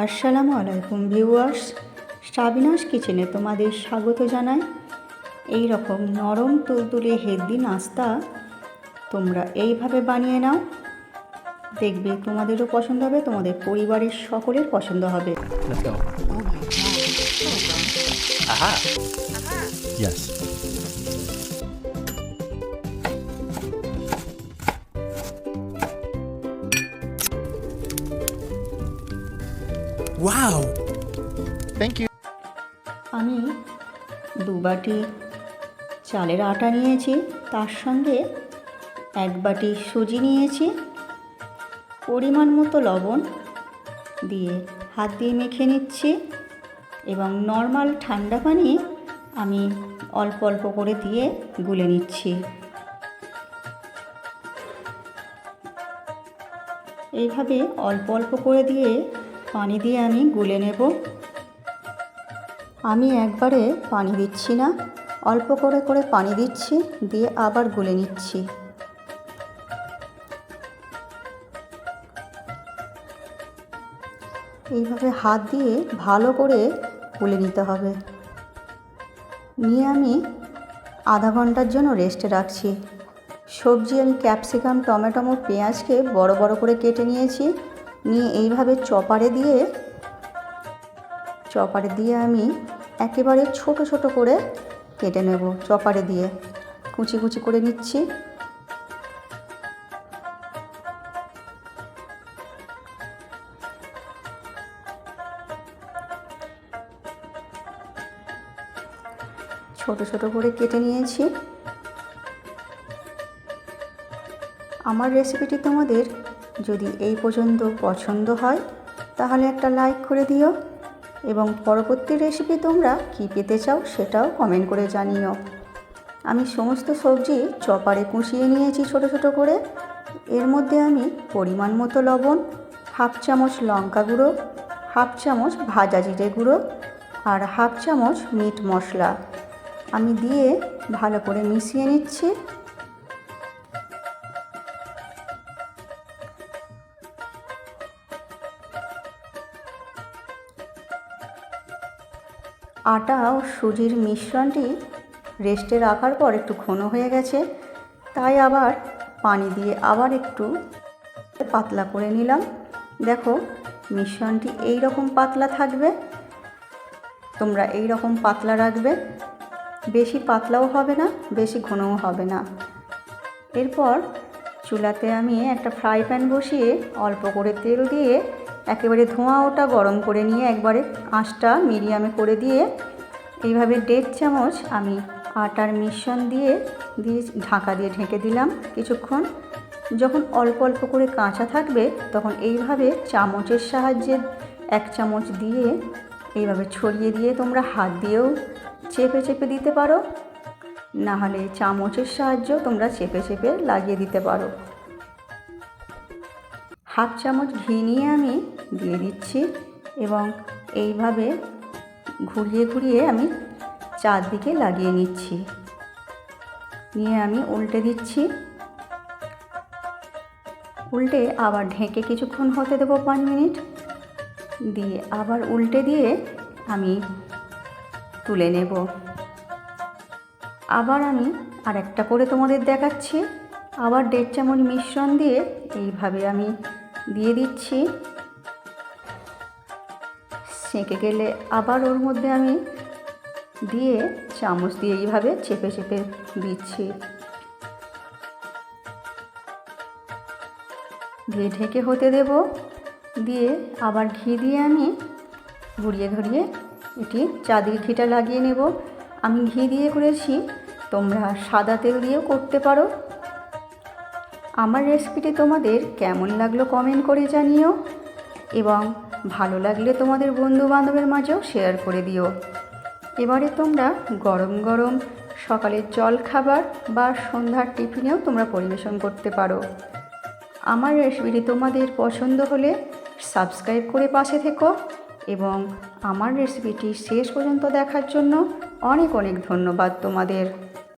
আসসালামু আলাইকুম viewers Sabinus কিচেনে তোমাদের স্বাগত জানাই এই রকম নরম তুলতুলে হেলদি নাস্তা তোমরা এইভাবে বানিয়ে নাও দেখবে তোমাদেরও পছন্দ হবে তোমাদের পরিবারের সকলের পছন্দ হবে. Aha. Yes. Wow. Thank you. আমি দু বাটি চালের আটা নিয়েছি তার সঙ্গে এক বাটি সুজি নিয়েছি পরিমাণ মতো লবণ দিয়ে হাত দিয়ে মেখে নিচ্ছি এবং নর্মাল ঠান্ডা পানি আমি অল্প অল্প করে দিয়ে গুলে নিচ্ছি এইভাবে অল্প অল্প করে দিয়ে পানি দিয়ে আমি গুলে নেব। আমি একবারে পানি দিচ্ছি না, অল্প করে করে পানি দিচ্ছি, দিয়ে আবার গুলে নিচ্ছি। এইভাবে হাত দিয়ে ভালো করে গুলে নিতে হবে। নিয়ে আমি আধা ঘণ্টার জন্য রেস্টে রাখছি। সবজি আমি ক্যাপসিকাম টমেটো, পেঁয়াজকে বড় বড় করে কেটে নিয়েছি। নিয়ে এইভাবে চপারে দিয়ে চপারে দিয়ে আমি একেবারে ছোট ছোট করে কেটে নেব চপারে দিয়ে। কুচি কুচি করে নিচ্ছি। ছোট ছোট করে কেটে নিয়েছি। আমার রেসিপিটি তোমাদের যদি এই পর্যন্ত পছন্দ হয়, তাহলে একটা লাইক করে দিও এবং পরবর্তী রেসিপি তোমরা কী পেতে চাও সেটাও কমেন্ট করে জানিও। আমি সমস্ত সবজি চপারে কুচিয়ে নিয়েছি ছোট ছোট করে। এর মধ্যে আমি পরিমাণ মতো লবণ, হাফ চামচ লঙ্কা গুঁড়ো, হাফ চামচ ভাজা জিরে গুঁড়ো আর হাফ চামচ মিট মশলা। আমি দিয়ে ভালো করে মিশিয়ে নিচ্ছি। আটা ও সুজির মিশ্রণটি রেস্টে রাখার পর একটু ঘন হয়ে গেছে। তাই আবার পানি দিয়ে আবার একটু পাতলা করে নিলাম। দেখো, মিশ্রণটি এই রকম পাতলা থাকবে। তোমরা এই রকম পাতলা রাখবে। বেশি পাতলাও হবে না, বেশি ঘনও হবে না। এরপর চুলাতে আমি একটা ফ্রাই প্যান বসিয়ে অল্প করে তেল দিয়ে একেবারে ধোঁয়া ওটা গরম করে নিয়ে একবারে আঁচটা মিডিয়ামে করে দিয়ে এইভাবে দেড় চামচ আমি আটার মিশ্রণ দিয়ে দিয়ে ঢাকা দিয়ে ঢেকে দিলাম কিছুক্ষণ। যখন অল্প অল্প করে কাঁচা থাকবে তখন এইভাবে চামচের সাহায্যে এক চামচ দিয়ে এইভাবে ছড়িয়ে দিয়ে তোমরা হাত দিয়েও চেপে চেপে দিতে পারো। নাহলে চামচের সাহায্য তোমরা চেপে চেপে লাগিয়ে দিতে পারো। হাফ চামচ ঘি নিয়ে আমি দিয়ে দিচ্ছি এবং এইভাবে ঘুরিয়ে ঘুরিয়ে আমি চারদিকে লাগিয়ে নিচ্ছি। নিয়ে আমি উল্টে দিচ্ছি। উল্টে আবার ঢেকে কিছুক্ষণ হতে দেবো পাঁচ মিনিট। দিয়ে আবার উল্টে দিয়ে আমি তুলে নেব। আবার আমি আর একটা করে তোমাদের দেখাচ্ছি। আবার দেড় চামচ মিশ্রণ দিয়ে এইভাবে আমি দিয়ে দিচ্ছি। সেঁকে গেলে আবার ওর মধ্যে আমি দিয়ে চামচ দিয়ে এইভাবে চেপে চেপে দিচ্ছি। দিয়ে ঢেকে হতে দেব। দিয়ে আবার ঘি দিয়ে আমি ঘুরিয়ে ঘুরিয়ে এটি চাঁদির ঘিটা লাগিয়ে নেব। আমি ঘি দিয়ে করেছি, তোমরা সাদা তেল দিয়েও করতে পারো। আমার রেসিপিটি তোমাদের কেমন লাগল কমেন্ট করে জানিও এবং ভালো লাগলে তোমাদের বন্ধু বান্ধবের মাঝেও শেয়ার করে দিও। এবারে তোমরা গরম গরম সকালের জল খাবার বা সন্ধ্যার টিফিনেও তোমরা পরিবেশন করতে পারো। আমার রেসিপিটি তোমাদের পছন্দ হলে সাবস্ক্রাইব করে পাশে থেকো এবং আমার রেসিপিটি শেষ পর্যন্ত দেখার জন্য অনেক অনেক ধন্যবাদ তোমাদের।